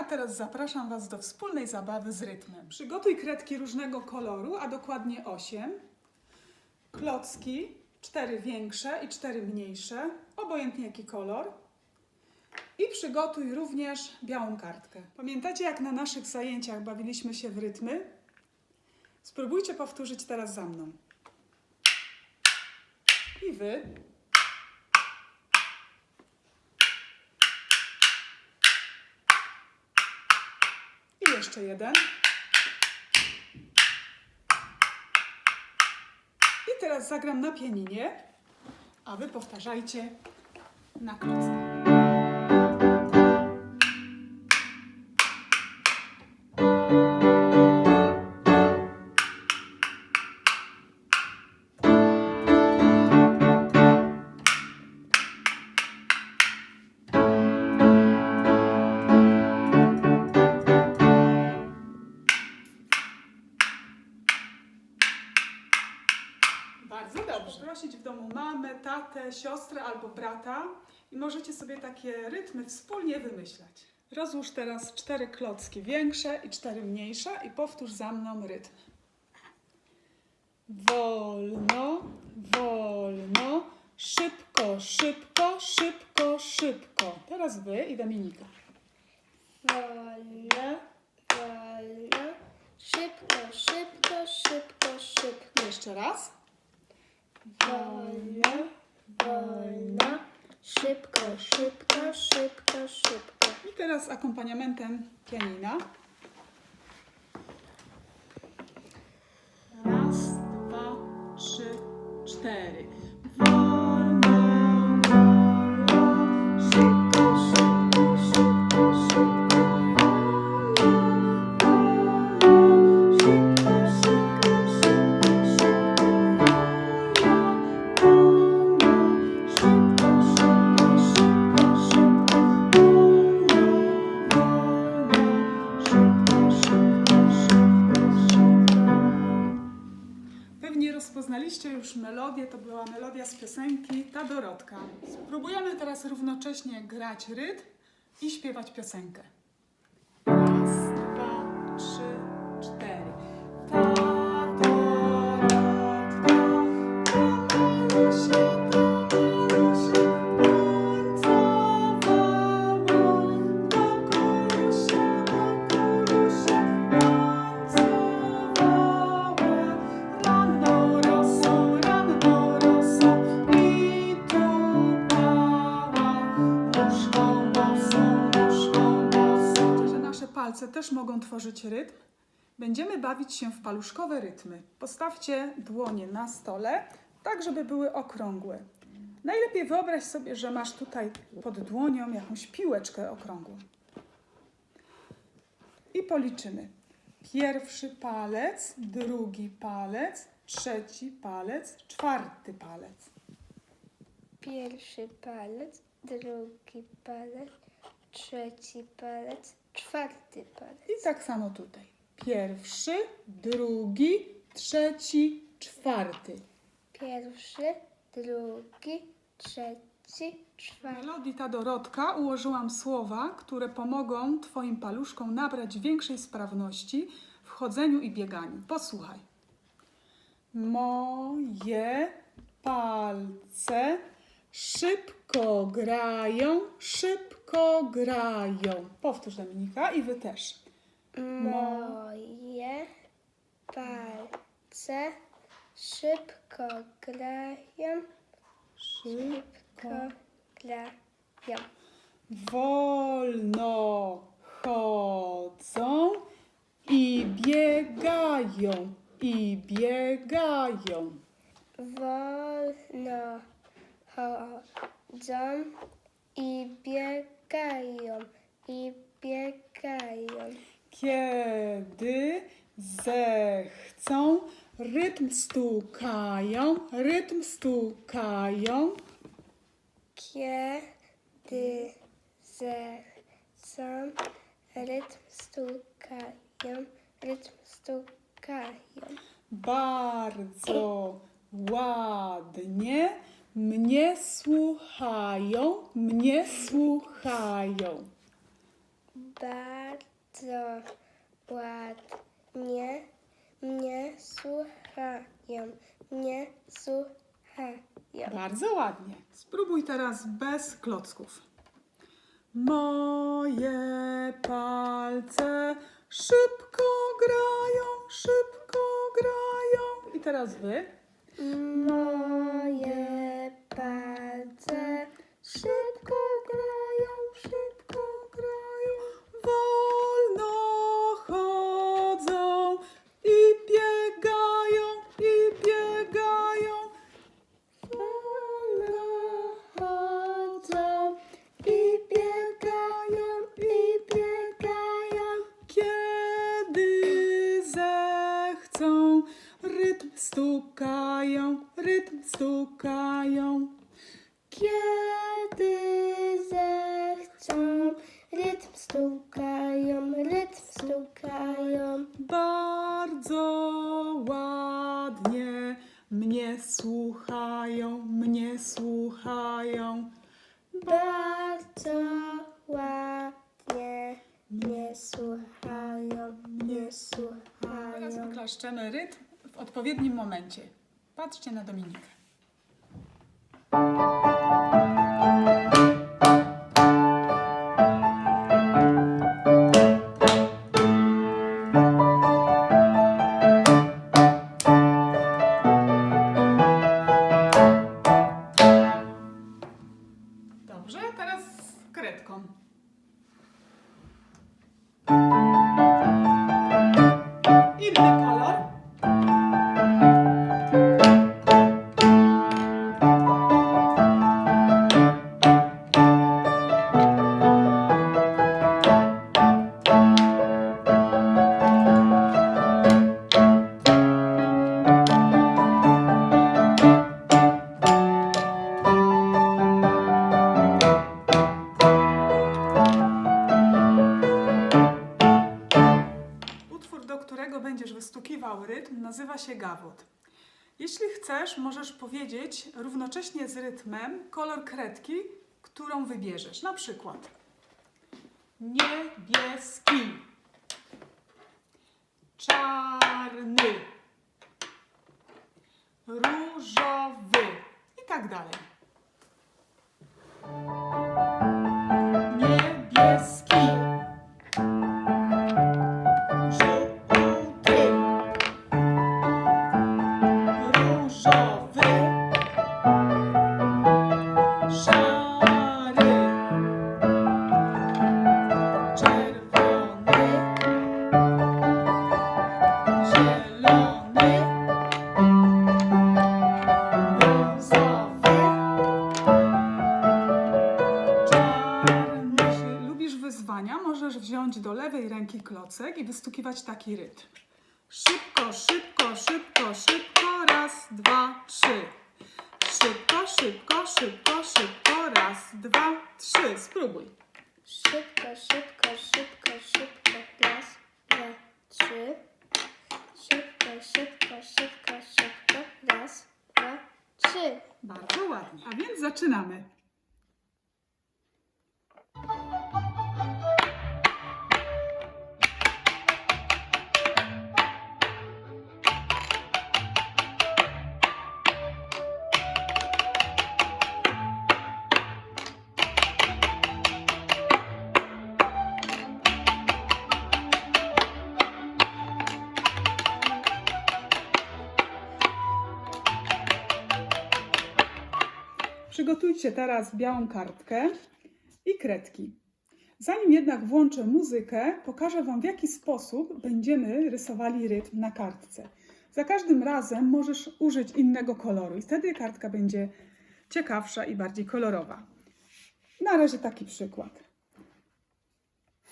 a teraz zapraszam Was do wspólnej zabawy z rytmem. Przygotuj kredki różnego koloru, a dokładnie 8. Klocki, 4 większe i 4 mniejsze, obojętnie jaki kolor. I przygotuj również białą kartkę. Pamiętacie, jak na naszych zajęciach bawiliśmy się w rytmy? Spróbujcie powtórzyć teraz za mną. I Wy. Jeszcze jeden. I teraz zagram na pianinie, a wy powtarzajcie na klockach. Bardzo dobrze. Prosić w domu mamę, tatę, siostrę albo brata i możecie sobie takie rytmy wspólnie wymyślać. Rozłóż teraz cztery klocki większe i cztery mniejsze i powtórz za mną rytm. Wolno, wolno, szybko, szybko, szybko, szybko. Teraz wy i Dominika. Wolno, wolno, szybko, szybko, szybko, szybko. Jeszcze raz. Wolno, wolno, szybko, szybko, szybko, szybko. I teraz akompaniamentem pianina. Raz, dwa, trzy, cztery. To była melodia z piosenki Ta Dorotka. Spróbujemy teraz równocześnie grać rytm i śpiewać piosenkę. Nóżką bosą, nóżką bosą. Że nasze palce też mogą tworzyć rytm. Będziemy bawić się w paluszkowe rytmy. Postawcie dłonie na stole, tak żeby były okrągłe. Najlepiej wyobraź sobie, że masz tutaj pod dłonią jakąś piłeczkę okrągłą. I policzymy. Pierwszy palec, drugi palec, trzeci palec, czwarty palec. Pierwszy palec, drugi palec, trzeci palec, czwarty palec. I tak samo tutaj. Pierwszy, drugi, trzeci, czwarty. Pierwszy, drugi, trzeci, W czwarty. melodii ta Dorotka ułożyłam słowa, które pomogą Twoim paluszkom nabrać większej sprawności w chodzeniu i bieganiu. Posłuchaj. Moje palce szybko grają, szybko grają. Powtórz Dominika i Wy też. Moje palce szybko grają, szybko grają. Wolno chodzą i biegają, i biegają. Wolno chodzą i biegają, i biegają. Kiedy zechcą, rytm stukają, rytm stukają. Kiedy zechcą, rytm stukają, rytm stukają. Bardzo ładnie mnie słuchają, mnie słuchają. bardzo ładnie mnie słuchają, mnie słuchają. Bardzo ładnie. Spróbuj teraz bez klocków. Moje palce szybko grają, szybko grają. I teraz wy. Moje palce. Szybko wyklaszczemy rytm w odpowiednim momencie. Patrzcie na Dominikę. Dobrze, teraz kredką. Inny kolor. Się gawot. Jeśli chcesz, możesz powiedzieć równocześnie z rytmem kolor kredki, którą wybierzesz. Na przykład niebieski, czarny, klocek i wystukiwać taki rytm. Szybko, szybko, Przygotujcie teraz białą kartkę i kredki. Zanim jednak włączę muzykę, pokażę Wam, w jaki sposób będziemy rysowali rytm na kartce. Za każdym razem możesz użyć innego koloru i wtedy kartka będzie ciekawsza i bardziej kolorowa. Na razie taki przykład.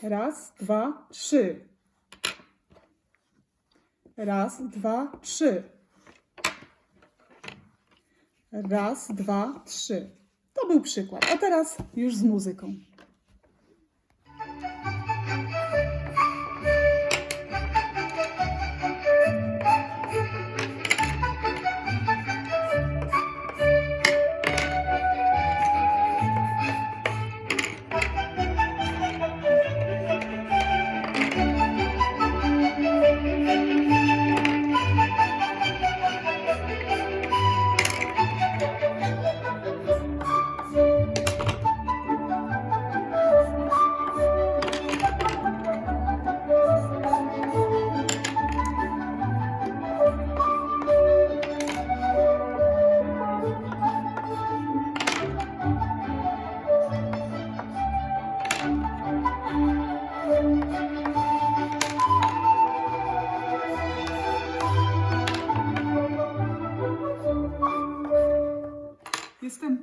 Raz, dwa, trzy. Raz, dwa, trzy. Raz, dwa, trzy. To był przykład. A teraz już z muzyką.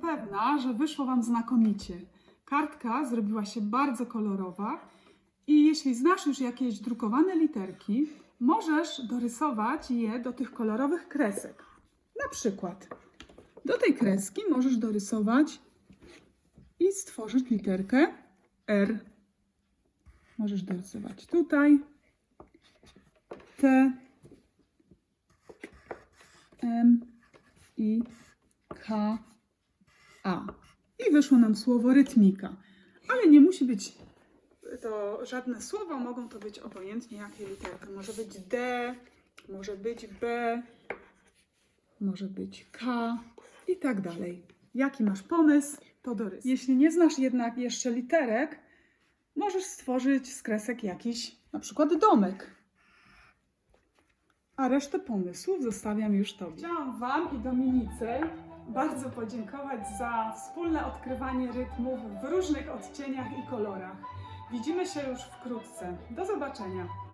Pewna, że wyszło Wam znakomicie. Kartka zrobiła się bardzo kolorowa i jeśli znasz już jakieś drukowane literki, możesz dorysować je do tych kolorowych kresek. Na przykład do tej kreski możesz dorysować i stworzyć literkę R. Możesz dorysować tutaj T, M, I, K, A. I wyszło nam słowo rytmika. Ale nie musi być to żadne słowo, mogą to być obojętnie jakie literki. Może być D, może być B, może być K i tak dalej. Jaki masz pomysł, to dorys. Jeśli nie znasz jednak jeszcze literek, możesz stworzyć z kresek jakiś na przykład domek. A resztę pomysłów zostawiam już Tobie. Chciałam Wam i Dominice bardzo podziękować za wspólne odkrywanie rytmów w różnych odcieniach i kolorach. Widzimy się już wkrótce. Do zobaczenia.